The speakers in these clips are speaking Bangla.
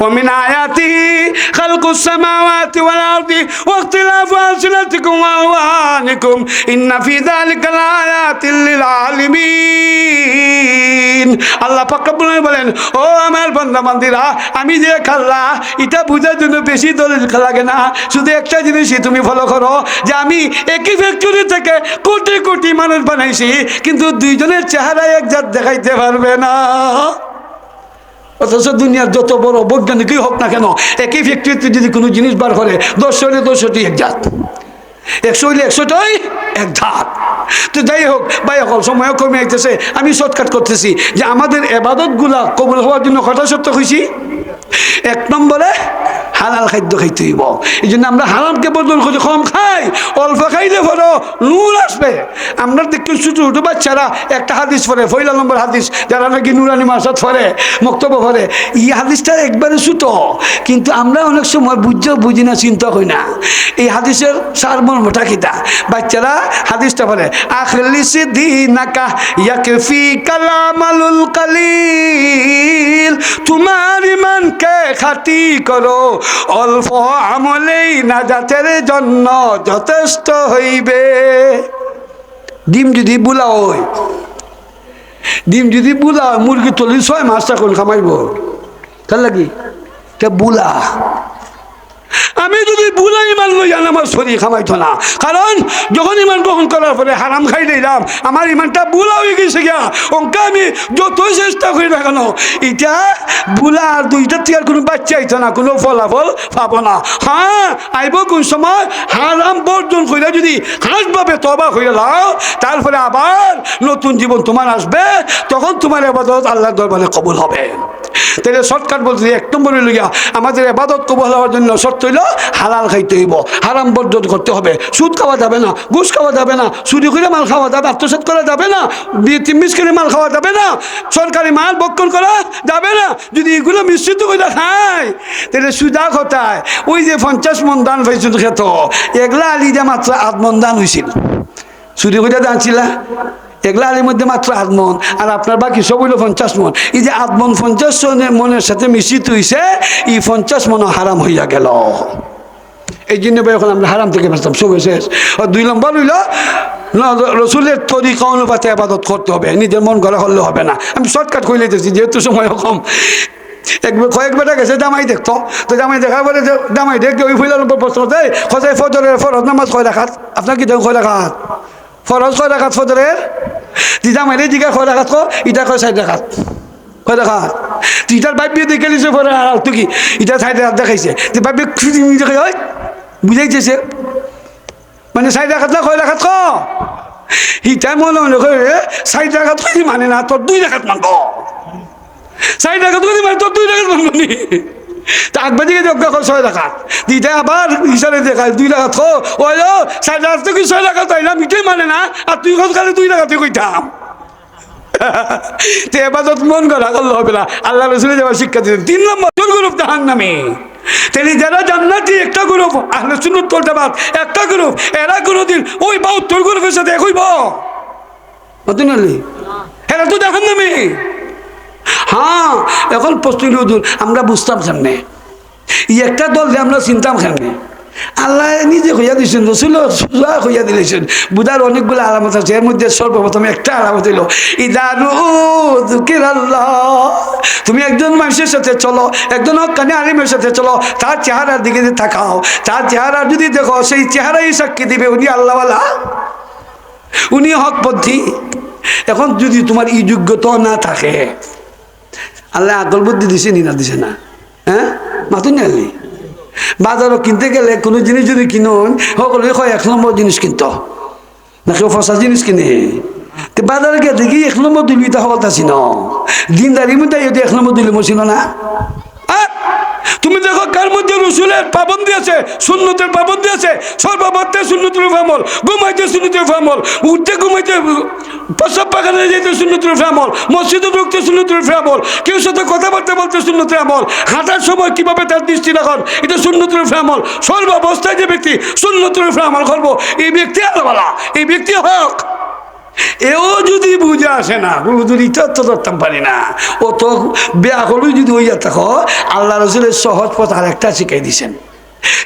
ومن آياته خلق السماوات والأرض واختلاف ألسنتكم وألوانكم إن في ذلك لآيات للعالمين আল্লাহ পাকাবুল বলেন ও আমার বান্দা বান্দিরা আমি যে খাল্লা এটা বুঝার জন্য বেশি দলিল লাগে না শুধু একটা জিনিসই তুমি ফলো করো যে আমি একই ফ্যাক্টরি থেকে কোটি কোটি মানুষ বানাইছি কিন্তু দুইজনের চেহারায় এক জাত দেখাইতে পারবে না অথচ দুনিয়ার যত বড় বৈজ্ঞানিকই হোক না কেন, একই ফ্যাক্টরিতে যদি কোনো জিনিস বার করে, দশ হইলে দশটি এক জাত, একশো হইলে একশোটাই এক ধাপ। তো যাই হোক, ভাই, অকল সময় কমে আইতেছে। আমি শর্টকাট করতেছি যে আমাদের এবাদতগুলা কবুল হওয়ার জন্য কথা সত্য হয়েছি এক নম্বরে হালাল খাদ্য খাইতে হইব। এই জন্য আমরা হালালকে বদল করে কম খাই, অল্প খাইলে পরও নূর আসবে। আমরা দেখতে ছোটো ছোটো বাচ্চারা একটা হাদিস পড়ে, পয়লা নম্বর হাদিস, যারা নাকি নুরানি মাসাদ পড়ে, মক্তব্য করে এই হাদিসটা একবারে ছোটো, কিন্তু আমরা অনেক সময় বুঝতেও বুঝি না, চিন্তা করি না। এই হাদিসের সারমর্মটা কিতা বাচ্চারা হাদিসটা বলে আখলিসি দিনাকা ইয়াকফি কালামালুল কালিল তোমার ইমানকে খাতি করো অল্প আমলেই নাজাতের জন্য যথেষ্ট হইবে। ডিম যদি বুলা হয় ডিম যদি বুলা মুরগি তলি ছয় মাস কোন খামাইব। তার কি বুলা। আমি যদি বুলা ইমান লইয়ান আমার শরীর খামাইতো না। কারণ যখন ইমান গ্রহণ করার পরে হারাম খাই দিলাম আমার ইমানটা বুলা হয়ে গেছে গিয়া, অঙ্কা আমি যতই চেষ্টা করি না কেন, এটা বুলা আর দুইটা তিয়ার কোনো বাচ্চা আইতো না, কোনো ফলাফল পাবো না। হ্যাঁ আইব কোন সময় হারাম বর্জন কইরা যদি হাসভাবে তবা হয়ে লাও, তারপরে আবার নতুন জীবন তোমার আসবে, তখন তোমার এবাদত আল্লাহর দরবারে কবুল হবে। তাহলে শর্টকাট বলতে, এক নম্বরে লইয়া আমাদের এবাদত কবুল হওয়ার জন্য শর্ত হইল হালাল খাইতে হইব, হারাম বর্জন করতে হবে। সুদ খাওয়া যাবে না, ঘুষ খাওয়া যাবে না, চুরি করে মাল খাওয়া যাবে আত্মসাত করা যাবে না তিমিস করে মাল খাওয়া যাবে না, সরকারি মাল বক্ষণ করা যাবে না, যদি এগুলো মিশ্রিত করে খায়, তাহলে সুদা খতায় ওই যে পঞ্চাশ মন দান পাইছিল খেত এগুলা আলি যে মাত্র আধ মন দান হয়েছিল চুরি করে দাঁড়ছিল এগুলা মধ্যে মাত্র আধ মন, আর আপনার বাকি সব হইল পঞ্চাশ মন। এই যে আধ মন পঞ্চাশ মনের সাথে মিশ্রিত হয়েছে এই পঞ্চাশ মন হারাম হইয়া গেল। এই জন্য এখন আমরা হারাম থেকে বাঁচতাম সব শেষ। আর দুই নম্বর হইল রসুলের তরিকা অনুপাতে আবাদত করতে হবে, নিজের মন গড়া হলে হবে না। আমি শর্টকাট করে লিতেছি যেহেতু সময় কম। একবার কয়েকবার গেছে, জামাই দেখতো। তো জামাই দেখার পরে যে জামাই দেখে ওই ফুলের উপর প্রশ্ন দেয় খোঁজাই ফজরের ফরজ নামাজ কয় রাখাত আপনার কি দেন কয় রাখাত ফরজ কয় রাখাত ফজরের? জামাই রে জিগা কয় রাখাত কো ইটা কয় সাইড রাখাত কয় রাখাত ইটার বাইবি দেখে লিছে পরে আর তুই কি? ইটা সাইডে হাত দেখাইছে। তুই বাইবি খুঁজি দেখে হয় বুঝাইছে মানে সাইড রাখাত না কয় রাখাত ক? ইটা মনে মনে করে সাইড রাখাত মানে না, তোর দুই রাখাত মানব। সাইড রাখাত মানে তোর দুই রাখাত মানব নি। তা আগবে দিকে যোগ্য কর ছয় রাখাত। দিতে আবার ইশারে দেখায় দুই রাখাত কো ওই রাখাত তুই ছয় রাখাত তাই না মিটাই মানে না আর তুই খালি দুই রাখাতে কইতাম। তে এবাদত মন করা করলে হবে না। আল্লাহ রসুলে যাওয়ার শিক্ষা দিতেন তিন নম্বর গ্রুপ জাহান নামে তিনি যারা জান্নাতি একটা গ্রুপ আহলে তোর জামাত একটা গ্রুপ এরা কোনোদিন ওই বাহাত্তর গ্রুপের সাথে একইব মতন আলী এরা তো জাহান নামে হ্যাঁ এখন প্রশ্ন আমরা বুঝতাম সামনে ই একটা দল যে আমরা চিনতাম সামনে আল্লাহ নিজে হইয়া দিয়েছেন রসুল সোজা হইয়া দিলেছেন, বুধার অনেকগুলো আলামত আছে, এর মধ্যে সর্বপ্রথম একটা আলামত হইল ইদারু দুকির আল্লাহ তুমি একজন মানুষের সাথে চলো, একজন হকানি আলিমের সাথে চলো, তার চেহারার দিকে যদি তাকাও, তার চেহারা যদি দেখো, সেই চেহারাই সাক্ষী দিবে, উনি আল্লাহওয়ালা। উনি হকপন্থী। এখন যদি তোমার এই যোগ্যতা না থাকে আল্লাহ আকল বুদ্ধি দিছে নি না দিছে না। হ্যাঁ? মাতুন জানলি বাজারও কিনতে গেলে কোনো জিনিস যদি কিনুন সকলে কয়, এক নম্বর জিনিস কিনত না কেউ ফসা জিনিস কিনে। তো বাজারে গিয়ে দেখি, এক নম্বর দিলি তা সকল তাছি ন দিনদারি মধ্যে যদি এক নম্বর দিলে মছিল না! তুমি দেখো কার মধ্যে রসুলের পাবন্দি আছে, সুন্নতের পাবন্দি আছে? সর্বভত্তে সুন্নতের ফামল, ঘুমাইতে সুন্নতের ফামল, উঠতে ঘুমাইতে প্রসব পাখানে যেতে সুন্নতের ফামল, মসজিদে ঢুকতে সুন্নতের ফামল, কেউ সাথে কথাবার্তা বলতে সুন্নতের আমল হাঁটার সময় কীভাবে তার দৃষ্টি রাখন? এটা সুন্নতের ফামল। সর্বাবস্থায় যে ব্যক্তি সুন্নতের ফামল করব, এই ব্যক্তি আলাদা এই ব্যক্তি হক। এও যদি বুঝে আসে না হুজুর ইটা তো ধরতাম পারি না। ও তো বেয়া হলেও যদি হইয়া থাকো, আল্লাহ রসুলের সহজ পথ আর একটা শিখাই দিছেন।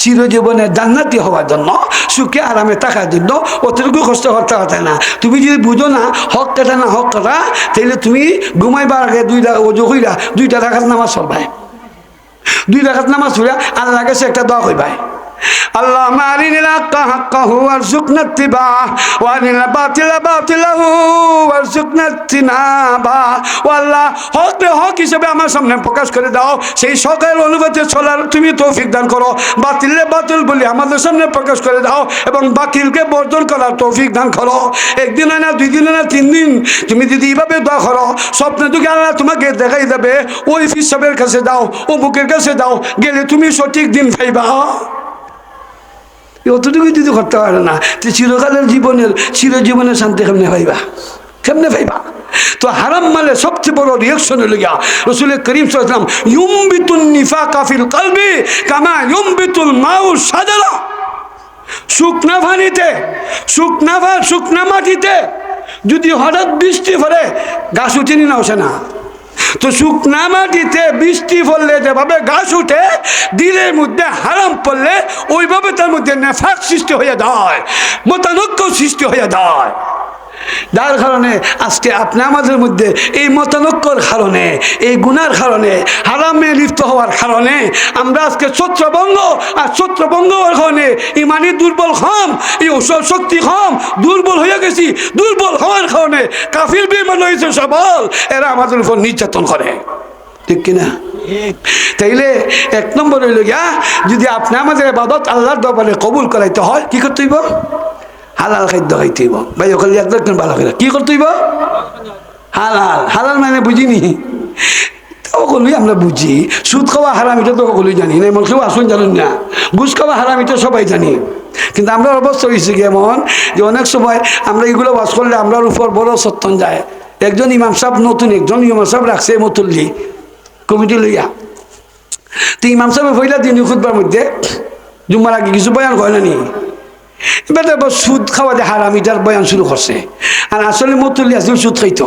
চিরজীবনে জান্নাতি হওয়ার জন্য, সুখে আরামে থাকার জন্য অতটুকু কষ্ট করতে হতে না। তুমি যদি বুঝো না, হক কাটা না হক কাটা তাহলে তুমি ঘুমাইবার আগে দুইটা ওজো হইলা দুইটা রাখাত নামাজ চলবাই দুই রাখাত নামাজ পড়া আল্লাহ কাছে একটা দোয়া কইবাই। ও আল্লাহ, হক হিসেবে আমার সামনে প্রকাশ করে দাও, সেই তুমি দান বাতিলে বাতিল আমাদের সামনে প্রকাশ করে দাও এবং বাতিলকে বর্জন করার তৌফিক দান করো। একদিন না, দুই দিন না, তিন দিন। তুমি যদি এইভাবে দোয়া করো, স্বপ্নে দুঃখে আল্লাহ তোমাকে দেখাই দেবে, ওই ফিসাবের কাছে দাও ও বুকের কাছে দাও, গেলে তুমি সঠিক দিন পাইবা। অতটুকু যদি করতে পারে না, তো চিরকালের জীবনের, চিরজীবনের শান্তি কেমনে পাইবা? কেমনে পাইবা? তো হারাম মালে সবচেয়ে বড় রিয়েকশন হলো গিয়া রসুল করিম সাল্লাম ইউমবিতুন নিফা কাফিল কালবি কামা ইউমবিতুল মাউ সাজালা শুকনা পানিতে, শুকনা শুকনা মাটিতে যদি হঠাৎ বৃষ্টি পড়ে, গাছ উঠেনি না, ওঠে না। তো শুকনা মাটিতে বৃষ্টি পড়লে যেভাবে গাছ উঠে, দিলের মধ্যে হারাম পড়লে ওইভাবে তার মধ্যে নেফাক সৃষ্টি হয়ে যায়, মতানক্য সৃষ্টি হয়ে যায়। যার কারণে আজকে আপনি আমাদের মধ্যে এই মতানৈক্যর কারণে, এই গুনার কারণে, হারামে লিপ্ত হওয়ার কারণে, আমরা আজকে ছত্রভঙ্গ আর ছত্রভঙ্গ হওয়ার কারণে ইমানি দুর্বল হম, এই ঔষধ শক্তি কম দুর্বল হয়ে গেছি, দুর্বল হওয়ার কারণে কাফির বিমান হয়েছে সবল, এরা আমাদের উপর নির্যাতন করে। ঠিক কিনা? তাইলে এক নম্বর হইল গিয়া, যদি আপনি আমাদের বাদত আল্লাহর দরবারে কবুল করাইতে হয়, কি করতে হইব? হালাল খাদ্য খাইতে হইব ভাই ওখানে একদম ভালো করে। কি করতে হইব হালাল। হালাল মানে বুঝিনি? সকলেই আমরা বুঝি, সুদ খাওয়া হারাম এটা তো সকলেই জানি না এমন কেউ আসুন জানেন না। ঘুষ খাওয়া হারাম এটা সবাই জানি। কিন্তু আমরা অবস্থা হয়েছে এমন যে অনেক সময় আমরা এগুলো বাস করলে আমরার উপর বড় সত্যন যায়। একজন ইমাম সাহেব নতুন, একজন ইমাম সাহেব রাখছে মতুল্লি কমিটি লইয়া। তো ইমাম সাহেব হইলা দিন খুদবার মধ্যে, জুম্মার আগে কিছু বয়ান কয় না নি? এবার এবার সুদ খাওয়া হারাম, এটার বয়ান শুরু করছে। আর আসলে মতুল্লি আসলে সুদ খাইতো।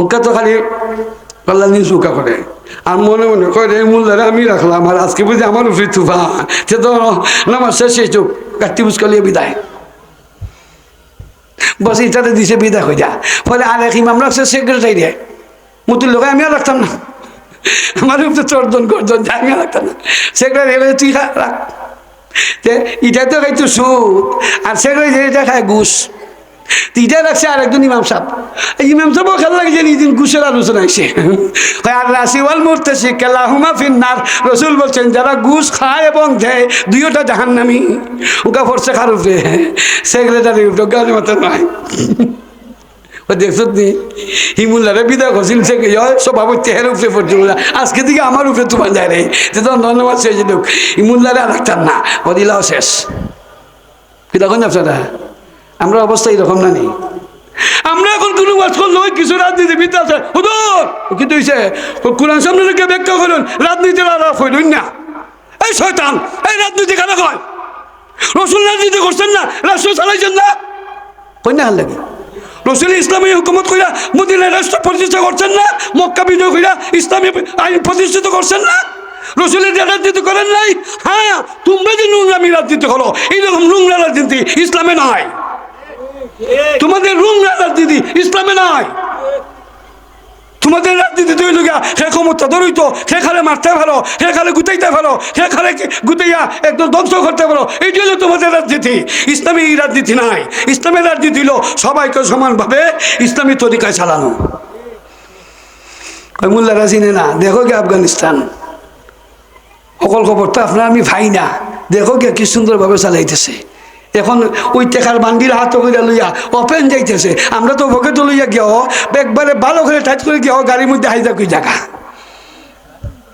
ওকে তো খালি পাল্লা নিয়ে চুকা করে। আর মনে মনে করে, এই মূল্যারে আমি রাখলাম, আর আজকে বুঝি আমার উপরে তুফা। সে তো নামাজ শেষে চোখ কাটি বিদায়। বস এটাতে দিছে বিদায় হয়ে যা ফলে আর এক ইমাম রাখছে, সেক্রেটারি রে। মতুল লোক আমি আর রাখতাম না। আমার উপরে চর্জন গর্জন যা আমি আর রাখতাম না। সেক্রেটারি তুই রাখ। যে এটা তো খাইতো সুদ, আর সেক্রেটারি এটা খায় ঘুষ। তিটা রাখছে আর একজন ইমাম সাহেব। ইমাম সাহেব খেলা লাগে যে দিন ঘুষের আলোচনা আসে আর রাশিওয়াল মরতে সে কেলা হুমা ফিন্নার। রসুল বলছেন, যারা ঘুষ খায় এবং দেয়, দুইটা জাহান্নামি। ওকা ফরছে খার উপরে সেক্রেটারি মাথা নয়। ও দেখছ নি হিমুল্লারে বিদায় করছিল, সে সভাপতি হের উপরে পড়ছিল আজকে দিকে আমার উপরে তোমার যায় রে যে তো ধন্যবাদ শেষ লোক। হিমুল্লারে আর রাখতাম না ও দিলাও শেষ। কি দেখুন আপনারা? আমরা অবস্থা এরকম না নেই আমরা এখন কোনো ওয়াজ করলে ওই কিছু রাজনীতিবিদ আছে। ও কিন্তু হইছে ও কোরআন সামনে রেখে ব্যাখ্যা করুন রাজনীতির আলাপ হইলুন না। এই শয়তান, এই রাজনীতি কেন কয়? রসুল রাজনীতি করছেন না রাষ্ট্র চালাইছেন না। কন্যা হাল লাগে? রসুল ইসলামী হুকুমত কইরা মদিনায় রাষ্ট্র প্রতিষ্ঠা করছেন না, মক্কা বিজয় কইরা ইসলামী আইন প্রতিষ্ঠিত করছেন না? রসুলের রাজনীতি করেন নাই? হ্যাঁ তোমরা যে নোংরামি রাজনীতি করো, এইরকম নোংরা রাজনীতি ইসলামে নাই। তোমাদের নোংরা রাজনীতি ইসলামে নাই। তোমাদের রাজনীতি তৈরি গিয়া সে ক্ষমতা ধরিত সে খালে মারতে পারো সে খালে গুতাইতে পারো সে খালে গুতাইয়া একদম ধ্বংস করতে পারো এই জন্য তোমাদের রাজনীতি। ইসলামী এই রাজনীতি নাই। ইসলামের রাজনীতি হলো সবাইকে সমানভাবে ইসলামী তরিকায় চালানো। মোল্লারা চিনে না। দেখো গে আফগানিস্তান। সকল খবর তো আপনার আমি ভাই না। দেখো কি সুন্দরভাবে চালাইতেছে। এখন ওই টেকার বান্দির হাত করে লইয়া অপেন যাইতেছে। আমরা তো ভোগে তো লইয়া গিয়ে একবারে ভালো করে টাইট করে গিয়ে গাড়ির মধ্যে হাইজা কই জায়গা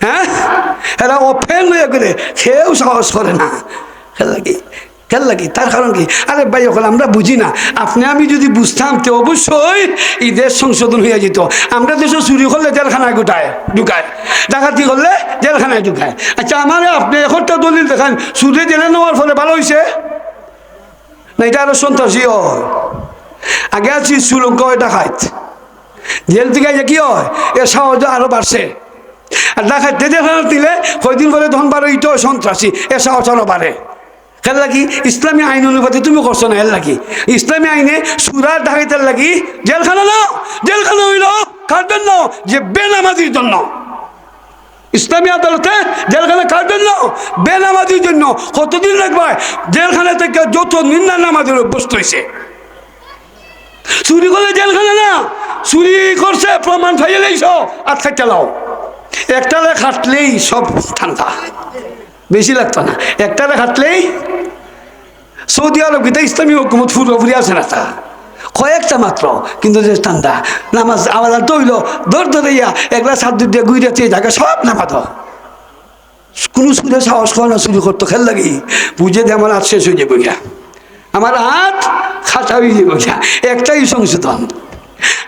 হ্যাঁ? এরা ওপেন লইয়া করে সেও সাহস করে না। খেলা কি? খেল লাগি তার কারণ কি? আরে ভাই ওখানে আমরা বুঝি না। আপনি আমি যদি বুঝতাম, তো অবশ্যই এই দেশ সংশোধন হয়ে যেত। আমরা দেশে চুরি করলে জেলখানায় গোটায়, ঢুকায়। ডাকাতি করলে জেলখানায় ঢুকায়। আচ্ছা আমার আপনি একটা দলিল দেখান চুরি জেলে নেওয়ার ফলে ভালো হয়েছে না, এটা আরও সন্ত্রাসী আগে আছি শ্রীলঙ্কা ওই ডাকাত জেল থেকে আইয়া কি হয়? এ সাহস আরও বাড়ছে। আর ডাকাত জেলখানা দিলে, কয়দিন পরে ধন বারো ইটো সন্ত্রাসী। এ সাহস আরও বাড়ে। কেন লাগি, ইসলামী আইন অনুপাতে তুমি করছ না এর লাগি। ইসলামী আইনে সুরার ডাকাইতের লাগি, জেলখানা না জেলখানা হইল কার জন্য যে বেনামাজির জন্য। ইসলামী আদালতে জেলখানা কার জন্য? বেনামাজির জন্য। কতদিন লাগবে? জেলখানা থেকে যত নিন্দা নামাজের অভ্যস্ত হয়েছে। চুরি করলে জেলখানা না? চুরি করছে, প্রমাণ ফাইয়ে লাইছ আর খাইতে লাও। একটারে খাটলেই সব ঠান্ডা। বেশি লাগতো না। একটারে খাটলেই সৌদি আরব গীতা ইসলামী হুকুমত পুরোপুরি আছে না তা? কয়েকটা মাত্র, কিন্তু যে ঠান্ডা। নামাজ আবার তো হইল দৌড় ধরে ইয়া একলা সাত দিয়ে গুইরা চেয়ে জায়গা সব নামাত কোনো সুরে সাহস করে না চুরি করতো, খেল লাগি। বুঝে দিয়ে আমার হাত শেষ হয়ে যাবে গিয়া। আমার হাত খাটা হয়ে যাবে গিয়া। একটাই সংশোধন।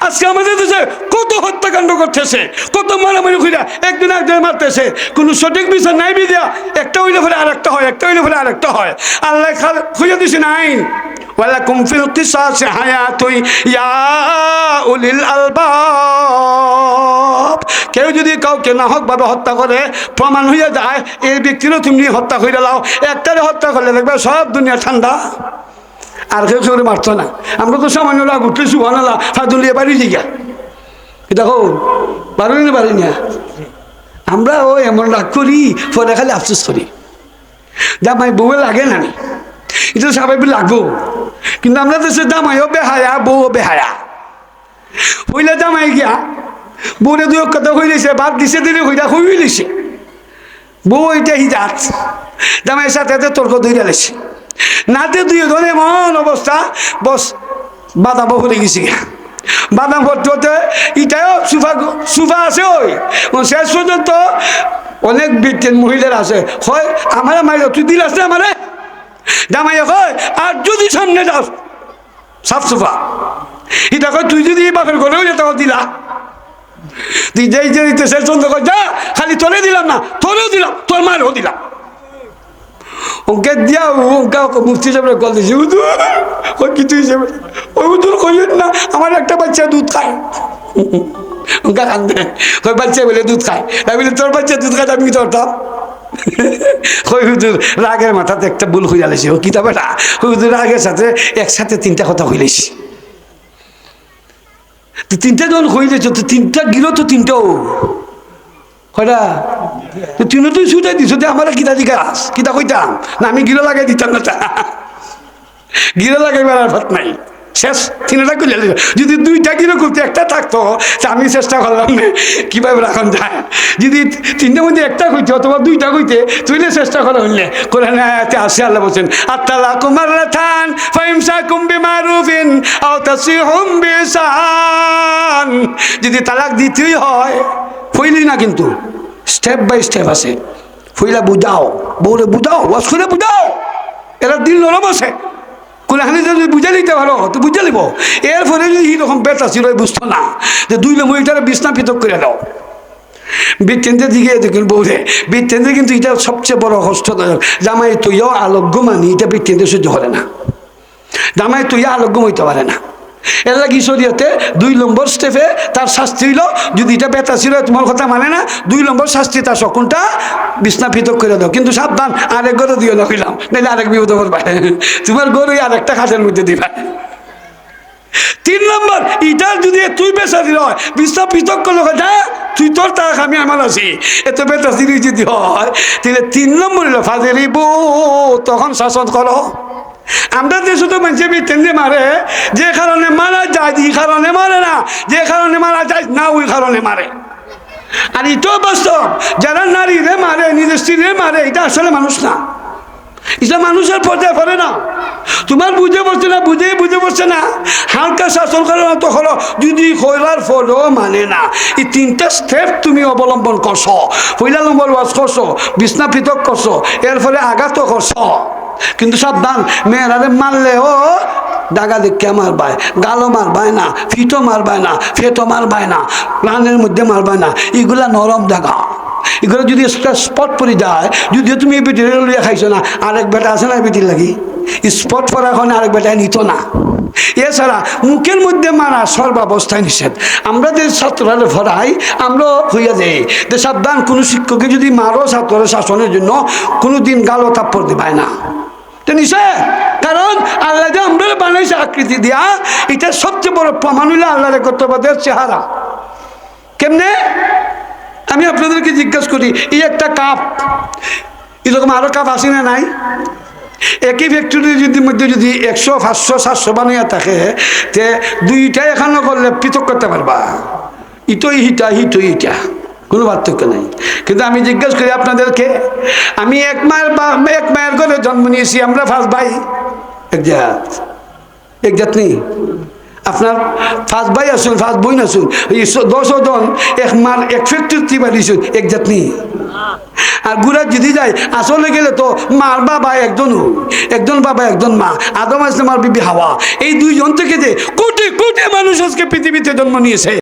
আজকে আমাদের দেশে কত হত্যাকাণ্ড করতেছে, কত মারামারি খুঁজা একদিন একদিন মারতেছে। কোনো সঠিক বিচার নাই বিদিয়া, একটা হইলে ফেলে আরেকটা হয়, একটা হইলে ফলে আর একটা হয়। আল্লাহ খুঁজে দিছে না আইন। ওয়ালাকুম ফিল কিসাসি হায়াতুই, ইয়া উলিল আলবাব। কেউ যদি কাউকে নাহক ভাবে হত্যা করে, প্রমাণ হয়ে যায় এই ব্যক্তিরও তুমি হত্যা করে লাও। একটারে হত্যা করলে দেখবে সব দুনিয়া ঠান্ডা। আর কেউ কেউ মারতো না। আমরা তো সামান্য লাগ উঠলে সুহানালা ফাদুলিয়ে বাড়ি জিগা দেখো পারি না পারি না আমরা ও এমন রাগ করি পরে খালি আফসোস করি। জামাই বউ লাগে না নি? এটা সবাই লাগবো। কিন্তু আমরা দেশে জামাইও বেহায়া বউ বেহায়া। হইলে জামাই গিয়া, বউরে দুই কথা হইলেছে ভাত দিছে দিলে হইলা হই লিছে বউ এটা হিজাত, জামাইয়ের সাথে তর্ক ধরে লেছে নাতে দুই ধরে এমন অবস্থা, বস, বাদাম ভরে গেছি গিয়া। বাদাম ভরতে ইটাও সুফা সুফা আছে ওই। ও শেষ পর্যন্ত অনেক বিজ্ঞান মহিলার আছে। হয়, আমার মাইল তুই দিল আছে আমারে? জামাই হয় আর যদি সামনে যাস সাফ সুফা। এটা কয় তুই যদি বাপের ঘরেও যেতে দিলা তুই যেই যে দিতে শেষ পর্যন্ত কয়, যা খালি তোরে দিলাম না তোরেও দিলাম তোর মায়েরও দিলাম। ওকে দিয়া ওকে মুফতি সাহেবের কল দিয়েছে হুজুর ওই কিছু হিসেবে ওই হুজুর কইলেন না আমার একটা বাচ্চা দুধ খায়। ওকে কান্দে ওই বাচ্চা বলে দুধ খায়। আমি বলি তোর বাচ্চা দুধ খায় আমি কি ধরতাম? কই হুজুর, রাগের মাথাতে একটা ভুল হয়ে যাচ্ছে ও কিতা বেটা? হুজুর, রাগের সাথে একসাথে তিনটা কথা হইলেছি তো তিনটা যখন হইলেছ তো তিনটা গিলো তো তিনটাও কয়টা? তুই তুই ছুটাই দিছ, যে আমার কিতা জিজ্ঞাস কিতা কইতাম? না, আমি গিরো লাগাই দিতাম না তা। গিরো লাগাইবার আর ভাত নাই। শেষ, তিনটা করলে যদি দুইটা গিরো করতে একটা থাকতো, তা আমি চেষ্টা করলাম কীভাবে রাখন যায়। যদি তিনটার মধ্যে একটা কইতে অথবা দুইটা কইতে তুইলে চেষ্টা করা হইলে করে না আসে আল্লাহ বলছেন আত্মালা কুমার থান ফাইমসা কুম্বি মারুফিন আও তাসিহুম বিসান যদি তালাক দিতেই হয় ফইলি না কিন্তু, স্টেপ বাই স্টেপ আছে। ফইলা বুঝাও, বউরে বুঝাও, ওয়াজ করে বুঝাও। এরা দিল নরম আছে। কোনখানে যদি বুঝে নিতে পারো তো বুঝে নিব। এরপরে যদি এইরকম বেতা ছিল বুঝতো না, যে দুই মহিলারা বিছনা পৃথক করে দাও বৃত্তেন্দ্রের দিকে দেখুন বৌরে বৃত্তেন্দ্রে কিন্তু এটা সবচেয়ে বড় হস্তদায়ক। জামাই তুইও আলোগ্য মানি এটা বৃত্তেন্দ্র সহ্য করে না। জামাই তুইয়া আলোগ্য হইতে পারে না। এর লাগি শরীয়তে দুই নম্বর স্টেপে তার শাস্তি হইল। যদি এটা বেতা ছিল, তোমার কথা মানে না, দুই নম্বর শাস্তি তার সকলটা বিছনা পৃথক করে দাও। কিন্তু সাবধান, আরেক গরু দিও না নাহলে আরেক বিপদ করবা তোমার গরু আরেকটা খাটের মধ্যে দিবা। তিন নম্বর ইটার যদি তুই বেসাদি হয় বিছনা পৃথক করল যা তুই তোর টাকা আমি আমার আছি। এত বেতাসি যদি হয়, তাহলে তিন নম্বর ফাজেরি বউ তখন শাসন করো। আমরা দেশে তো মানুষের বিটেন্ডে মারে, যে কারণে মারা যায়, এই কারণে মারে না। যে কারণে মারা যায়, না ওই কারণে মারে। আর এটাও বাস্তব, যারা নারীরে মারে, নিজের স্ত্রীরে মারে, এটা আসলে মানুষ না। এটা মানুষের পর্যায়ে পড়ে না। তোমার বুঝে বসছে না বুঝে বুঝে বসছে না। হালকা শাসন করে না তো হলো, যদি কইলার ফলও মানে না। এই তিনটা স্টেপ তুমি অবলম্বন করছ। পয়লা নম্বর ওয়াজ করছ, বিছনা পৃথক করছ, এর ফলে আঘাতও করছ। কিন্তু সাবধান মেয়েরারে মারলেও দাগা দেখে মারবায় গালো মারবায় না ফিটো মারবায় না ফেটো মারবায় না, প্রাণের মধ্যে মারবায় না, এগুলা নরম দাগা এগুলো যদি স্পট পরে যায়, যদিও তুমি এই বেটির লইয়া খাইছো না, আরেক বেটা আছে না বেটির লাগি? স্পট পরা এখন আরেক বেটায় নিত না। এছাড়া মুখের মধ্যে মারা সর্বাবস্থায় নিষেধ। আমরা যে ছাত্ররা ভরাই আমরা হইয়া যাই। যে সাবধান কোনো শিক্ষকে যদি মারো ছাত্রের শাসনের জন্য কোনো দিন গালো তাপ্পর দিবাই না। নিষেধ কারণ আল্লাহ যে আমরা বানাইছে আকৃতি দিয়া, এটা সবচেয়ে বড় প্রমাণ হইলে আল্লাহর কর্তব্যদের চেহারা। কেমনে? আমি আপনাদেরকে জিজ্ঞাসা করি এই একটা কাপ? এরকম আরও কাপ আছে না নাই? একই ফ্যাক্টরির যদি মধ্যে যদি একশো, পাঁচশো, সাতশো বানিয়ে থাকে তে দুইটা এখানে করলে পৃথক করতে পারবা। ইটোই হিটা, হিটোই ইটা কোনো পার্থক্য নাই। কিন্তু আমি জিজ্ঞেস করি, আপনাদেরকে? আমি এক মায়ের এক মায়ের ঘরে জন্ম নিয়েছি, আমরা ফার্স্ট ভাই। এক জাত। এক জাত নেই। আপনার ফার্স্ট ভাই আসুন ফার্স্ট বই আসুন দশ জন, এক মার এক ফ্যাক্টরি বানিয়েছুন এক জাত নেই। আর গুড়া যদি যায়, আসলে গেলে তো মার বাবা একজন একজন বাবা, একজন মা। আদম আসলাম আর বিবি হাওয়া। এই দুইজন থেকে যে কোটি কোটি মানুষ আজকে পৃথিবীতে জন্ম নিয়েছে।